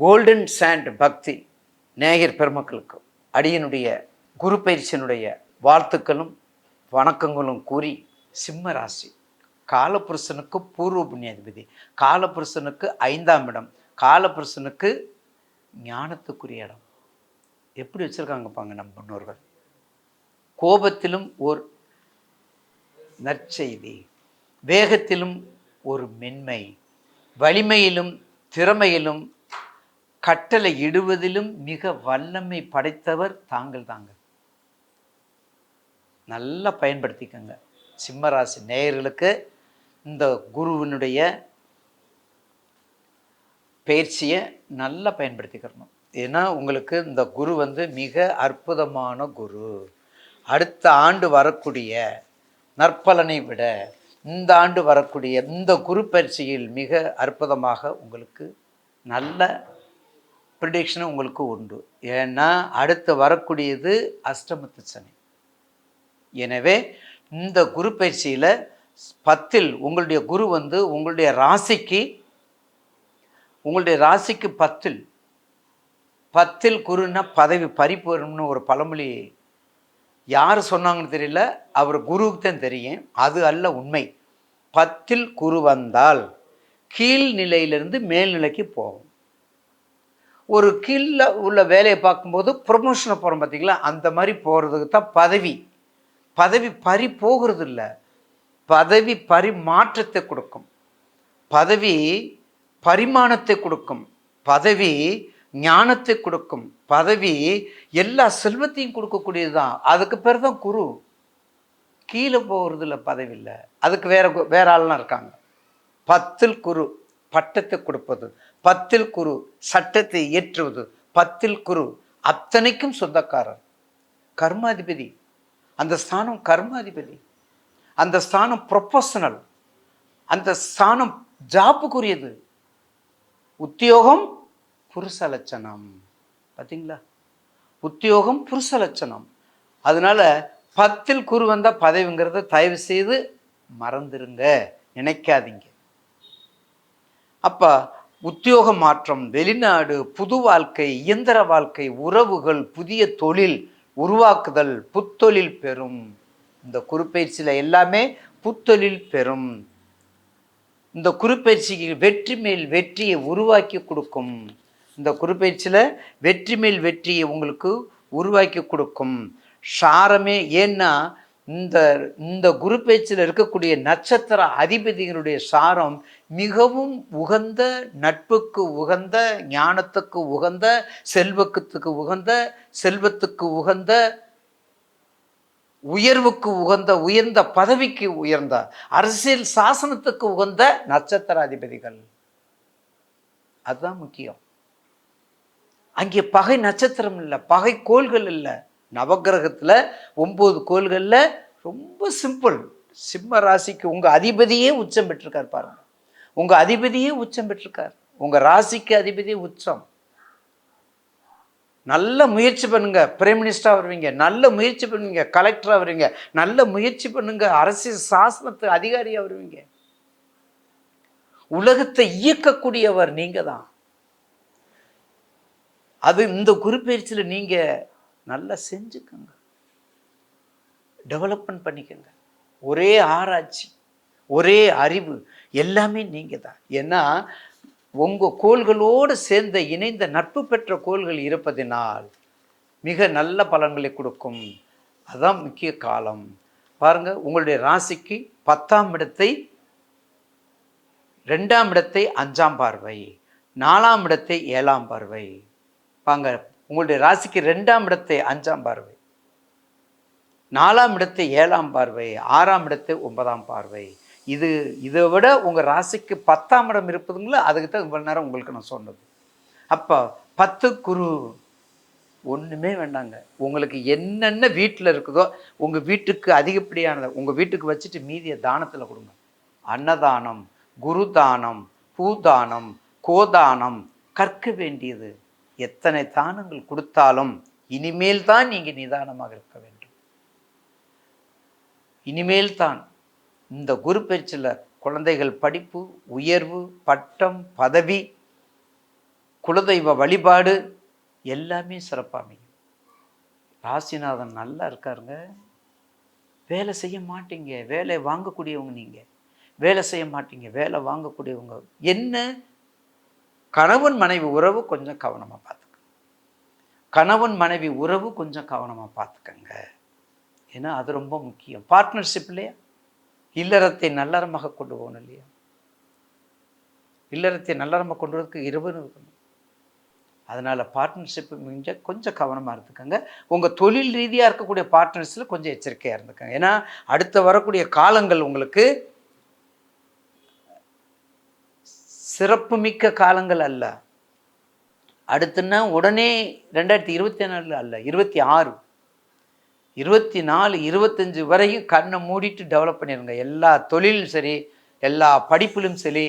Golden sand பக்தி நேயர் பெருமக்களுக்கு அடியனுடைய குரு பயிற்சியினுடைய வாழ்த்துக்களும் வணக்கங்களும் கூறி சிம்ம ராசி. காலபுருஷனுக்கு பூர்வ புண்ணியாதிபதி காலபுருஷனுக்கு ஐந்தாம் இடம் காலபுருஷனுக்கு ஞானத்துக்குரிய இடம். எப்படி வச்சுருக்காங்க பாங்க நம்ம முன்னோர்கள். கோபத்திலும் ஓர் நற்செய்தி வேகத்திலும் ஒரு மென்மை வலிமையிலும் திறமையிலும் கட்டளை இடுவதிலும் மிக வல்லமை படைத்தவர் தாங்கள் தாங்க நல்லா பயன்படுத்திக்கங்க. சிம்மராசி நேயர்களுக்கு இந்த குருவினுடைய பயிற்சியை நல்லா பயன்படுத்திக்கிறணும் ஏன்னா உங்களுக்கு இந்த குரு வந்து மிக அற்புதமான குரு. அடுத்த ஆண்டு வரக்கூடிய நற்பலனை விட இந்த ஆண்டு வரக்கூடிய இந்த குரு பயிற்சியில் மிக அற்புதமாக உங்களுக்கு நல்ல ப்ரிடிக்ஷனும் உங்களுக்கு உண்டு. ஏன்னா அடுத்து வரக்கூடியது அஷ்டமத்து சனி. எனவே இந்த குரு பயிற்சியில் பத்தில் உங்களுடைய குரு வந்து உங்களுடைய ராசிக்கு உங்களுடைய ராசிக்கு பத்தில் பத்தில் குருன்னா பதவி பறிப்போரும்னு ஒரு பழமொழி யார் சொன்னாங்கன்னு தெரியல அவர் குருவுக்கு தான் தெரியும். அது அல்ல உண்மை. பத்தில் குரு வந்தால் கீழ்நிலையிலிருந்து மேல்நிலைக்கு போகும். ஒரு கீழில் உள்ள வேலையை பார்க்கும்போது ப்ரொமோஷனை போகிறோம் பார்த்தீங்களா அந்த மாதிரி போகிறதுக்கு தான் பதவி. பதவி பறி போகிறது இல்லை பதவி பரிமாற்றத்தை கொடுக்கும். பதவி பரிமாணத்தை கொடுக்கும். பதவி ஞானத்தை கொடுக்கும். பதவி எல்லா செல்வத்தையும் கொடுக்கக்கூடியது தான். அதுக்கு பேர் தான் குரு. கீழே போகிறது இல்லை பதவி இல்லை. அதுக்கு வேற கு- வேற ஆள்லாம் இருக்காங்க. பத்தில் குரு பட்டத்தை கொடுப்பது. பத்தில் குரு சட்டத்தை இயற்றுவது பத்தில் குரு அத்தனைக்கும் சொந்தக்காரர். கர்மாதிபதி. அந்த ஸ்தானம் கர்மாதிபதி. அந்த ஸ்தானம் ப்ரொஃபஷனல் அந்த ஸ்தானம் ஜாப்புக்குரியது. உத்தியோகம் புருஷ லட்சணம் பார்த்தீங்களா உத்தியோகம் புருஷ லட்சணம் அதனால பத்தில் குரு வந்தால் பதவிங்கிறத தயவு செய்து மறந்துருங்க. நினைக்காதீங்க. அப்போ உத்தியோக மாற்றம் வெளிநாடு புது வாழ்க்கை இயந்திர வாழ்க்கை உறவுகள் புதிய தொழில் உருவாக்குதல் புத்தொழில் பெறும். இந்த குறுப்பயிற்சியில் எல்லாமே புத்தொழில் பெறும். இந்த குறுப்பயிற்சிக்கு வெற்றி மேல் வெற்றியை உருவாக்கி கொடுக்கும். இந்த குறுப்பயிற்சியில் வெற்றி மேல் வெற்றியை உங்களுக்கு உருவாக்கி கொடுக்கும். சாரமே ஏன்னா இந்த இந்த குரு பேச்சில் இருக்கக்கூடிய நட்சத்திர அதிபதிகளுடைய சாரம் மிகவும் உகந்த நட்புக்கு உகந்த ஞானத்துக்கு உகந்த செல்வக்கத்துக்கு உகந்த செல்வத்துக்கு உகந்த உயர்வுக்கு உகந்த உயர்ந்த பதவிக்கு உயர்ந்த அரசியல் சாசனத்துக்கு உகந்த நட்சத்திர அதிபதிகள். அதுதான் முக்கியம். அங்கே பகை நட்சத்திரம் இல்லை பகை கோள்கள் இல்லை. நவக்கிரகத்தில் ஒம்பது கோள்களில் ரொம்ப சிம்பிள் சிம்ம ராசிக்கு உங்கள் அதிபதியே உச்சம் பெற்றிருக்கார் பாருங்கள் உங்கள் அதிபதியே உச்சம் பெற்றிருக்கார். உங்கள் ராசிக்கு அதிபதி உச்சம். நல்ல முயற்சி பண்ணுங்க. பிரைம் மினிஸ்டராக வருவீங்க. நல்ல முயற்சி பண்ணுவீங்க கலெக்டராக வருவீங்க. நல்ல முயற்சி பண்ணுங்க. அரசியல் சாசனத்து அதிகாரியாக வருவீங்க. உலகத்தை இயக்கக்கூடியவர் நீங்கள் தான் அது இந்த குறிப்பெயர்ச்சியில் நீங்கள் நல்லா செஞ்சுக்கோங்க. டெவலப்மெண்ட் பண்ணிக்கோங்க. ஒரே ஆராய்ச்சி ஒரே அறிவு எல்லாமே நீங்க தான் ஏன்னா உங்க கோள்களோடு சேர்ந்த இணைந்த நட்பு பெற்ற கோள்கள் இருப்பதினால் மிக நல்ல பலன்களை கொடுக்கும். அதுதான் முக்கிய காலம். பாருங்க உங்களுடைய ராசிக்கு பத்தாம் இடத்தை ரெண்டாம் இடத்தை அஞ்சாம் பார்வை நாலாம் இடத்தை ஏழாம் பார்வை. பாங்க உங்களுடைய ராசிக்கு ரெண்டாம் இடத்தை அஞ்சாம் பார்வை நாலாம் இடத்தை ஏழாம் பார்வை ஆறாம் இடத்தை ஒன்பதாம் பார்வை. இது இதை விட உங்கள் ராசிக்கு பத்தாம் இடம் இருப்பதுங்களோ? அதுக்கு தான் இவ்வளோ நேரம் உங்களுக்கு நான் சொன்னது. அப்போ பத்து குரு ஒன்றுமே வேண்டாங்க. உங்களுக்கு என்னென்ன வீட்டில் இருக்குதோ உங்கள் வீட்டுக்கு அதிகப்படியானதை உங்கள் வீட்டுக்கு வச்சுட்டு மீதியை தானத்தில் கொடுங்க. அன்னதானம் குருதானம் பூதானம் கோதானம் கற்க வேண்டியது. எத்தனை தானங்கள் கொடுத்தாலும் இனிமேல் தான் நீங்கள் நிதானமாக இருக்க வேண்டும். இனிமேல் தான் இந்த குரு பயிற்சியில் குழந்தைகள் படிப்பு உயர்வு பட்டம் பதவி குலதெய்வ வழிபாடு எல்லாமே சிறப்பாக அமையும். ராசிநாதன் நல்லா இருக்காருங்க. வேலை செய்ய மாட்டீங்க. வேலை வாங்கக்கூடியவங்க நீங்கள் வேலை செய்ய மாட்டீங்க. வேலை வாங்கக்கூடியவங்க. என்ன கணவன் மனைவி உறவு கொஞ்சம் கவனமாக பார்த்துக்கோங்க கணவன் மனைவி உறவு கொஞ்சம் கவனமாக பார்த்துக்கங்க ஏன்னா அது ரொம்ப முக்கியம். பார்ட்னர்ஷிப் இல்லையா? இல்லறத்தை நல்லறமாக கொண்டு போகணும் இல்லையா? இல்லறத்தை நல்லறமாக கொண்டு வரதுக்கு இருவரும் இருக்கணும். அதனால் பார்ட்னர்ஷிப் மிஞ்ச கொஞ்சம் கவனமாக இருந்துக்கோங்க உங்கள் தொழில் ரீதியாக இருக்கக்கூடிய பார்ட்னர்ஸில் கொஞ்சம் எச்சரிக்கையாக இருந்துக்கோங்க. ஏன்னா அடுத்து வரக்கூடிய காலங்கள் உங்களுக்கு சிறப்புமிக்க காலங்கள் அல்ல. அடுத்துன்னா உடனே ரெண்டாயிரத்தி இருபத்தி நாலு அல்ல இருபத்தி ஆறு. இருபத்தி நாலு இருபத்தஞ்சி வரையும் கண்ணை மூடிட்டு டெவலப் பண்ணிடுங்க எல்லா தொழிலும் சரி எல்லா படிப்பிலும் சரி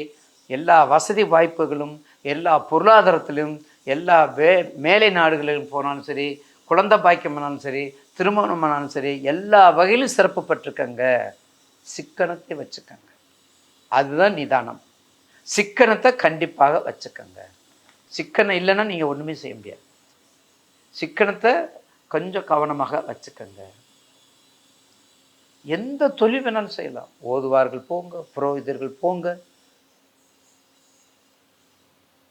எல்லா வசதி வாய்ப்புகளும் எல்லா பொருளாதாரத்திலும் எல்லா வே மேலை நாடுகளிலும் போனாலும் சரி குழந்தை பாக்கியமானாலும் சரி திருமணமானாலும் சரி எல்லா வகையிலும் சிறப்பு பட்டிருக்கங்க சிக்கனத்தை வச்சுக்கங்க. அதுதான் நிதானம். சிக்கனத்தை கண்டிப்பாக வச்சுக்கோங்க. சிக்கனம் இல்லைன்னா நீங்கள் ஒன்றுமே செய்ய முடியாது. சிக்கனத்தை கொஞ்சம் கவனமாக வச்சுக்கோங்க. எந்த தொழில் வேணாலும் செய்யலாம். ஓதுவார்கள் போங்க புரோகிதர்கள் போங்க.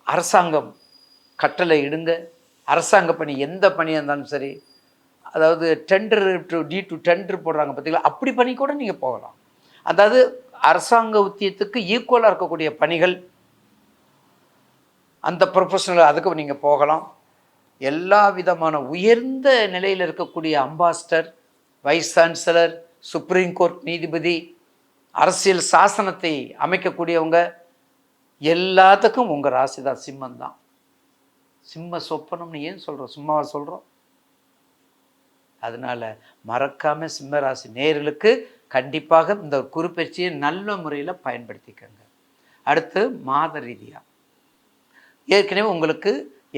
அரசாங்கம் கட்டளை இடுங்க. அரசாங்க பணி எந்த பணியாக இருந்தாலும் சரி அதாவது tender to T to tender போடுறாங்க பார்த்தீங்களா அப்படி பணி கூட நீங்கள் போகலாம். அதாவது அரசாங்க உத்தியத்துக்கு ஈக்குவலாக இருக்கக்கூடிய பணிகள் அந்த ப்ரொஃபஷனல் அதுக்கு நீங்கள் போகலாம். எல்லா விதமான உயர்ந்த நிலையில் இருக்கக்கூடிய ambassador vice chancellor supreme court நீதிபதி அரசியல் சாசனத்தை அமைக்கக்கூடியவங்க எல்லாத்துக்கும் உங்கள் ராசி தான் சிம்மம் தான். சிம்ம சொப்பனம்னு ஏன் சொல்கிறோம் சும்மாவா சொல்கிறோம் அதனால் மறக்காமல் சிம்ம ராசி நேர்களுக்கு கண்டிப்பாக இந்த குறுப்பெயர்ச்சியை நல்ல முறையில் பயன்படுத்திக்கோங்க. அடுத்து மாத ரீதியாக ஏற்கனவே உங்களுக்கு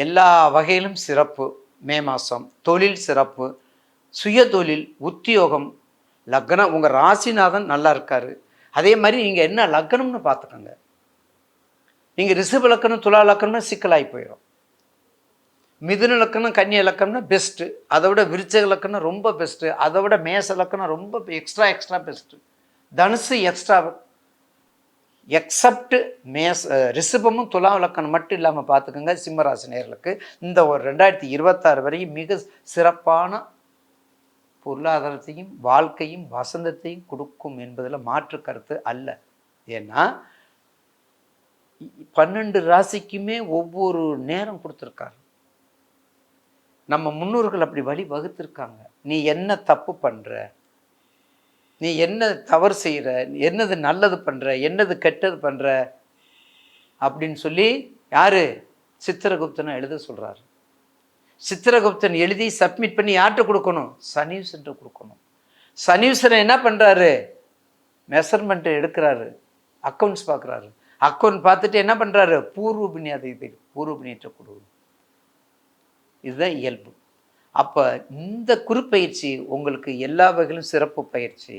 எல்லா வகையிலும் சிறப்பு மே மாதம் தொழில் சிறப்பு சுய தொழில் உத்தியோகம் லக்னம் உங்கள் ராசிநாதன் நல்லா இருக்கார். அதே மாதிரி நீங்கள் என்ன லக்னம்னு பார்த்துக்கோங்க. நீங்கள் ரிஷப லக்கணம் துலா லக்கணம்னா சிக்கலாகி போயிடும் மிதுன இலக்கணம் கன்னி இலக்கணம்னா பெஸ்ட்டு அதை விட விருச்சக இலக்கணம் ரொம்ப பெஸ்ட்டு அதை விட மேச லக்கணம் ரொம்ப எக்ஸ்ட்ரா எக்ஸ்ட்ரா பெஸ்ட்டு தனுசு எக்ஸ்ட்ரா எக்ஸப்ட் மேச ரிஷபமும் துலா இலக்கணம் மட்டும் இல்லாமல் பார்த்துக்கோங்க சிம்மராசி நேர்களுக்கு. இந்த ஒரு ரெண்டாயிரத்தி இருபத்தாறு வரையும் மிக சிறப்பான பொருளாதாரத்தையும் வாழ்க்கையும் வசந்தத்தையும் கொடுக்கும் என்பதில் மாற்று கருத்து அல்ல. ஏன்னா பன்னெண்டு ராசிக்குமே ஒவ்வொரு நேரம் கொடுத்துருக்காரு. நம்ம முன்னோர்கள் அப்படி வழி வகுத்திருக்காங்க நீ என்ன தப்பு பண்ணுற நீ என்ன தவறு செய்கிற என்னது நல்லது பண்ணுற என்னது கெட்டது பண்ணுற அப்படின்னு சொல்லி யார்? சித்திரகுப்தனை எழுத சொல்கிறார் சித்திரகுப்தன் எழுதி சப்மிட் பண்ணி யார்கிட்ட கொடுக்கணும்? சனீஸ்வர்கிட்ட கொடுக்கணும். சனீஸ்வரன் என்ன பண்ணுறாரு மெஷர்மெண்ட் எடுக்கிறாரு. அக்கௌண்ட்ஸ் பார்க்குறாரு. அக்கௌண்ட் பார்த்துட்டு என்ன பண்ணுறாரு பூர்வ புண்ணியத்தை பூர்வ புண்ணியத்தை கொடு இதுதான் இயல்பு. அப்போ இந்த குறுப்பயிற்சி உங்களுக்கு எல்லா வகையிலும் சிறப்பு பயிற்சி.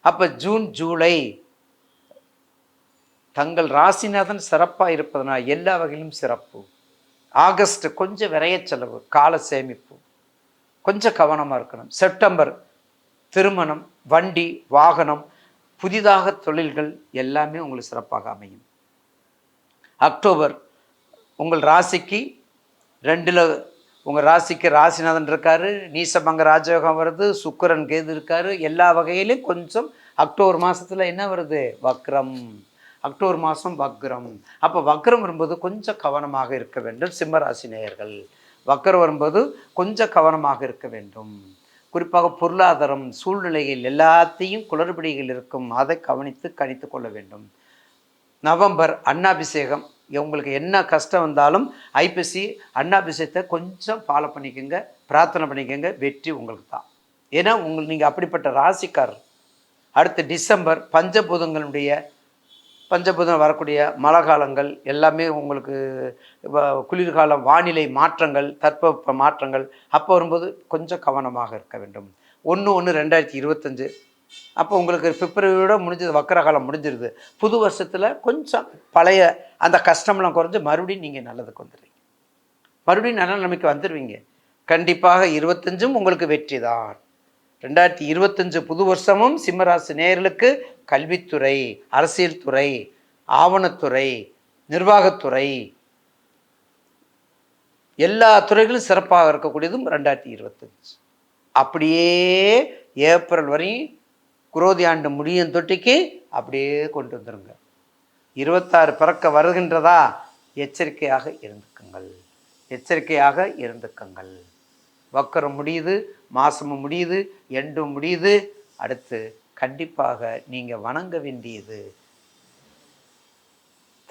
அப்போ ஜூன் ஜூலை தங்கள் ராசிநாதன் சிறப்பாக இருப்பதனால் எல்லா வகையிலும் சிறப்பு. ஆகஸ்ட் கொஞ்சம் விரைய செலவு கால சேமிப்பு. கொஞ்சம் கவனமாக இருக்கணும். செப்டம்பர் திருமணம் வண்டி வாகனம் புதிதாக தொழில்கள் எல்லாமே உங்களுக்கு சிறப்பாக அமையும். அக்டோபர் உங்கள் ராசிக்கு ரெண்டில் உங்கள் ராசிக்கு ராசிநாதன் இருக்கார் நீசபங்க ராஜயோகம் வருது சுக்கரன் கேது இருக்கார் எல்லா வகையிலையும் கொஞ்சம் அக்டோபர் மாதத்தில் என்ன வருது? வக்ரம். அக்டோபர் மாதம் வக்ரம். அப்போ வக்ரம் வரும்போது கொஞ்சம் கவனமாக இருக்க வேண்டும் சிம்மராசி நேயர்கள். வக்ரம் வரும்போது கொஞ்சம் கவனமாக இருக்க வேண்டும். குறிப்பாக பொருளாதாரம் சூழ்நிலையில் எல்லாத்தையும் குளறுபடிகள் இருக்கும். அதை கவனித்து கணித்து கொள்ள வேண்டும். நவம்பர் அன்னாபிஷேகம் உங்களுக்கு என்ன கஷ்டம் வந்தாலும் ஐப்பசி அன்னாபிஷேகத்தை கொஞ்சம் ஃபாலோ பண்ணிக்கோங்க பிரார்த்தனை பண்ணிக்கோங்க வெற்றி உங்களுக்கு தான். ஏன்னா உங்களுக்கு நீங்கள் அப்படிப்பட்ட ராசிக்காரர். அடுத்து டிசம்பர் பஞ்சபூதங்களுடைய பஞ்சபூதம் வரக்கூடிய மழை காலங்கள் எல்லாமே உங்களுக்கு குளிர்காலம் வானிலை மாற்றங்கள் தட்பவெப்ப மாற்றங்கள் அப்போ வரும்போது கொஞ்சம் கவனமாக இருக்க வேண்டும். ஒன்று ஒன்று ரெண்டாயிரத்தி இருபத்தஞ்சு அப்போ உங்களுக்கு பிப்ரவரியோட முடிஞ்சது வக்கரகாலம் முடிஞ்சிருது. புது வருஷத்தில் கொஞ்சம் பழைய அந்த கஷ்டம்லாம் குறைஞ்சு மறுபடியும் நீங்கள் நல்லதுக்கு வந்துடுறீங்க. மறுபடியும் நல்ல நிலைமைக்கு வந்துடுவீங்க. கண்டிப்பாக இருபத்தஞ்சும் உங்களுக்கு வெற்றி தான். ரெண்டாயிரத்தி இருபத்தஞ்சு புது வருஷமும் சிம்மராசி நேர்களுக்கு கல்வித்துறை அரசியல் துறை ஆவணத்துறை நிர்வாகத்துறை எல்லா துறைகளும் சிறப்பாக இருக்கக்கூடியதும் ரெண்டாயிரத்தி இருபத்தஞ்சு. அப்படியே ஏப்ரல் வரையும் குரோதி ஆண்டு முடியும் தொட்டிக்கு அப்படியே கொண்டு வந்துருங்க. இருபத்தாறு பிறக்க வருகின்றதா? எச்சரிக்கையாக இருந்துக்குங்கள். எச்சரிக்கையாக இருந்துக்குங்கள். வக்கரம் முடியுது மாசமும் முடியுது எண்டும் முடியுது. அடுத்து கண்டிப்பாக நீங்கள் வணங்க வேண்டியது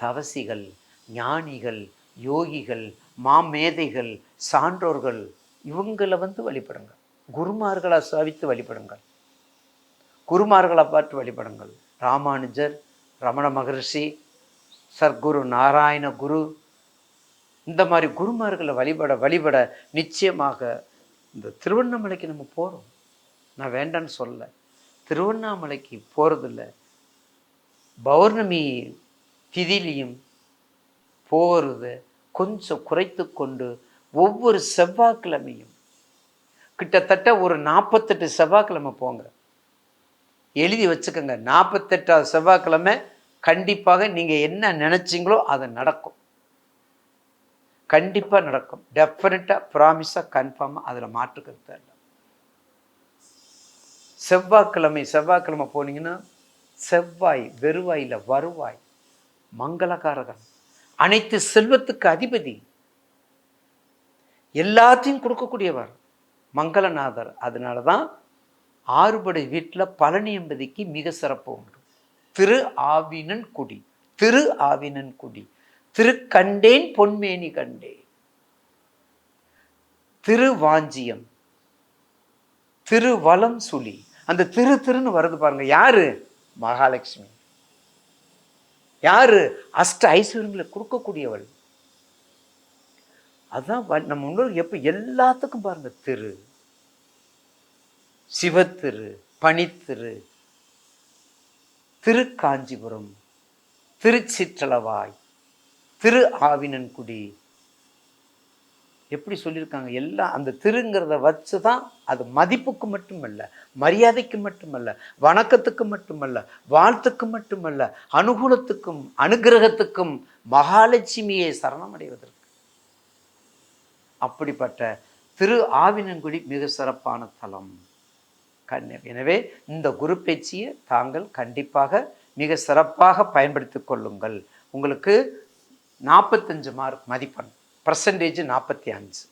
தவசிகள் ஞானிகள் யோகிகள் மாமேதைகள் சான்றோர்கள் இவங்களை வந்து வழிபடுங்க. குருமார்களை சாவித்து வழிபடுங்கள். குருமார்களை பார்த்து வழிபடுங்கள். ராமானுஜர் ரமண மகரிஷி சர்க்குரு நாராயண குரு இந்த மாதிரி குருமார்களை வழிபட வழிபட நிச்சயமாக இந்த திருவண்ணாமலைக்கு நம்ம போகிறோம் நான் வேண்டான்னு சொல்ல திருவண்ணாமலைக்கு போகிறதில்ல பௌர்ணமி திதிலையும் போகிறது கொஞ்சம் குறைத்து கொண்டு ஒவ்வொரு செவ்வாய்க்கிழமையும் கிட்டத்தட்ட ஒரு நாற்பத்தெட்டு செவ்வாய்க்கிழமை போங்க. எழுதி வச்சுக்கோங்க. நாற்பத்தெட்டாவது செவ்வாய்க்கிழமை கண்டிப்பாக நீங்கள் என்ன நினச்சிங்களோ அது நடக்கும். கண்டிப்பாக நடக்கும். டெஃபினட்டாக ப்ராமிஸாக கன்ஃபார்மாக அதில் மாற்றுக்கிறது இல்லை. செவ்வாய்க்கிழமை செவ்வாய்க்கிழமை போனீங்கன்னா செவ்வாய் வெறுவாயில் வருவாய் மங்களகாரகன் அனைத்து செல்வத்துக்கு அதிபதி. எல்லாத்தையும் கொடுக்கக்கூடியவர் மங்களநாதர். அதனால தான் ஆறுபடை வீட்டில் பழனி என்பதிக்கு மிக சிறப்பு உண்டு. திரு ஆவினன் குடி திரு ஆவினன் குடி திரு கண்டேன் பொன்மேனி கண்டேன் திருவாஞ்சியம் திருவலம் சுழி. அந்த திரு திருன்னு வருது பாருங்க யாரு? மகாலட்சுமி. யாரு? அஷ்ட ஐஸ்வர்யங்களை கொடுக்கக்கூடியவள். அதான் நம்ம முன்னோர் எப்போ எல்லாத்துக்கும் பாருங்க திரு. சிவத்திரு பனித்திரு திருக்காஞ்சிபுரம் திருச்சிற்றளவாய் திரு ஆவினன்குடி எப்படி சொல்லியிருக்காங்க? எல்லாம் அந்த திருங்கிறத வச்சு தான் அது மதிப்புக்கு மட்டுமல்ல மரியாதைக்கு மட்டுமல்ல வணக்கத்துக்கு மட்டுமல்ல வாழ்த்துக்கு மட்டுமல்ல அனுகூலத்துக்கும் அனுகிரகத்துக்கும் மகாலட்சுமியை சரணமடைவதற்கு. அப்படிப்பட்ட திரு ஆவினன்குடி மிக சிறப்பான தலம். கண் எனவே இந்த குரு பேச்சியை தாங்கள் கண்டிப்பாக மிக சிறப்பாக பயன்படுத்தி கொள்ளுங்கள். உங்களுக்கு நாற்பத்தஞ்சு மார்க் மதிப்பெண். பர்சன்டேஜ் நாற்பத்தி அஞ்சு.